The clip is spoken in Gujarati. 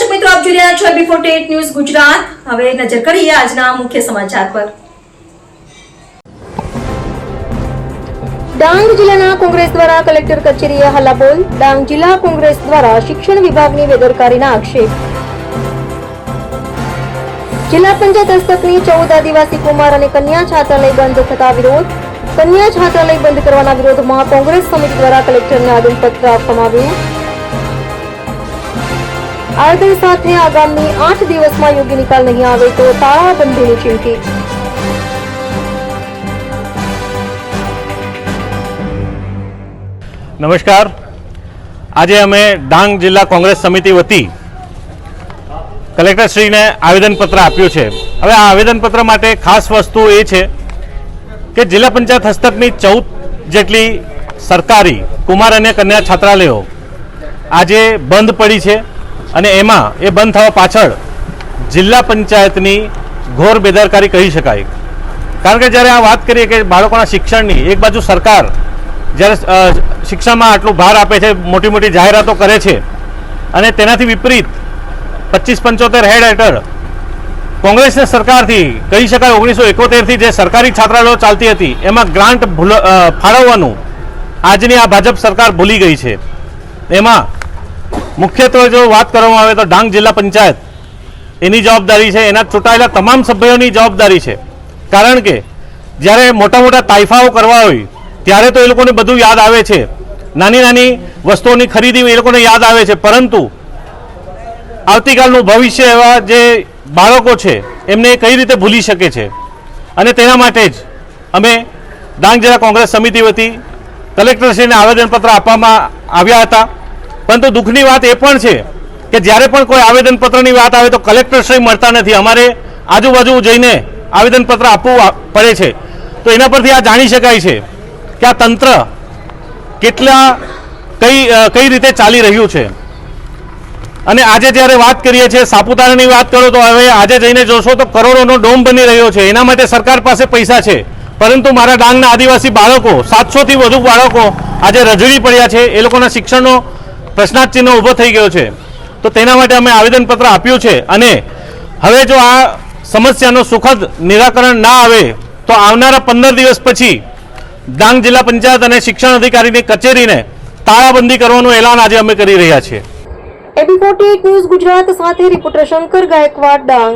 છો બી ફોર્ટી ન્યૂઝ ગુજરાત. હવે નજર કરીએ આજના મુખ્ય સમાચાર પર. ડાંગ જિલ્લાના કોંગ્રેસ દ્વારા કલેક્ટર કચેરીએ હલ્લાબોલ. ડાંગ જિલ્લા કોંગ્રેસ દ્વારા શિક્ષણ વિભાગની બેદરકારીના આક્ષેપ. જિલ્લા પંચાયત હસ્તકની ચૌદ આદિવાસી કુમાર અને કન્યા છાત્રાલય બંધ થતા વિરોધ. કન્યા છાત્રાલય બંધ કરવાના વિરોધમાં કોંગ્રેસ સમિતિ દ્વારા કલેક્ટરને આવેદનપત્ર આપવામાં આવ્યું. આવેદન સાથે આગામી આઠ દિવસમાં યોગ્ય નિકાલ નહીં આવે તો તાળાબંધીની ચીમકી. નમસ્કાર. આજે અમે ડાંગ જિલ્લા કોંગ્રેસ સમિતિ વતી કલેક્ટરશ્રીને આવેદનપત્ર આપ્યું છે. હવે આ આવેદનપત્ર માટે ખાસ વસ્તુ એ છે કે જિલ્લા પંચાયત હસ્તકની ચૌદ જેટલી સરકારી કુમાર અને કન્યા છાત્રાલયો આજે બંધ પડી છે. અને એમાં એ બંધ થવા પાછળ જિલ્લા પંચાયતની ઘોર બેદરકારી કહી શકાય. કારણ કે જ્યારે આ વાત કરીએ કે બાળકોના શિક્ષણની, એક બાજુ સરકાર જ્યારે શિક્ષણમાં આટલું ભાર આપે છે, મોટી મોટી જાહેરાતો કરે છે, અને તેનાથી વિપરીત પચીસ પંચોતેર હેડ હેઠળ કોંગ્રેસની સરકારથી, કહી શકાય ઓગણીસો એકોતેરથી જે સરકારી છાત્રાલયો ચાલતી હતી, એમાં ગ્રાન્ટ ફાળવવાનું આજની આ ભાજપ સરકાર ભૂલી ગઈ છે. એમાં મુખ્યત્વે જો વાત કરવામાં આવે તો ડાંગ જિલ્લા પંચાયત એની જવાબદારી છે, એના ચૂંટાયેલા તમામ સભ્યોની જવાબદારી છે. કારણ કે જ્યારે મોટા મોટા તાઇફાઓ કરવા હોય, ત્યારે તો એ લોકોને બધું યાદ આવે છે. નાની નાની વસ્તુઓની ખરીદી એ લોકોને યાદ આવે છે. પરંતુ આવતીકાલનું ભવિષ્ય એવા જે બાળકો છે, એમને કઈ રીતે ભૂલી શકે છે? અને તેના માટે જ અમે ડાંગ જિલ્લા કોંગ્રેસ સમિતિ વતી કલેક્ટરશ્રીને આવેદનપત્ર આપવામાં આવ્યા હતા. પરંતુ દુઃખની વાત એ પણ છે કે જ્યારે પણ કોઈ આવેદનપત્રની વાત આવે તો કલેક્ટરશ્રી મળતા નથી. અમારે આજુબાજુ જઈને આવેદનપત્ર આપવું પડે છે. તો એના પરથી આ જાણી શકાય છે કે આ તંત્ર કેટલા કઈ કઈ રીતે ચાલી રહ્યું છે. અને આજે જ્યારે વાત કરીએ છીએ, સાપુતારાની વાત કરો તો હવે આજે જઈને જોશો તો કરોડોનો ડોમ બની રહ્યો છે. એના માટે સરકાર પાસે પૈસા છે. પરંતુ મારા ડાંગના આદિવાસી બાળકો, સાતસોથી વધુ બાળકો આજે રજડી પડ્યા છે. એ લોકોના શિક્ષણનો પ્રશ્નાર્થ ચિહ્ન ઊભો થઈ ગયો છે. તો તેના માટે અમે આવેદનપત્ર આપ્યું છે અને હવે જો આ સમસ્યાનું સુખદ નિરાકરણ ના આવે તો આવનારા પંદર દિવસ પછી ડાંગ જિલ્લા પંચાયત અને શિક્ષણ અધિકારીની કચેરીને તાળાબંધી કરવાનું એલાન આજે અમે કરી રહ્યા છીએ. એબી ફોર્ટી ન્યૂઝ ગુજરાત સાથે રિપોર્ટર શંકર ગાયકવાડ, ડાંગ.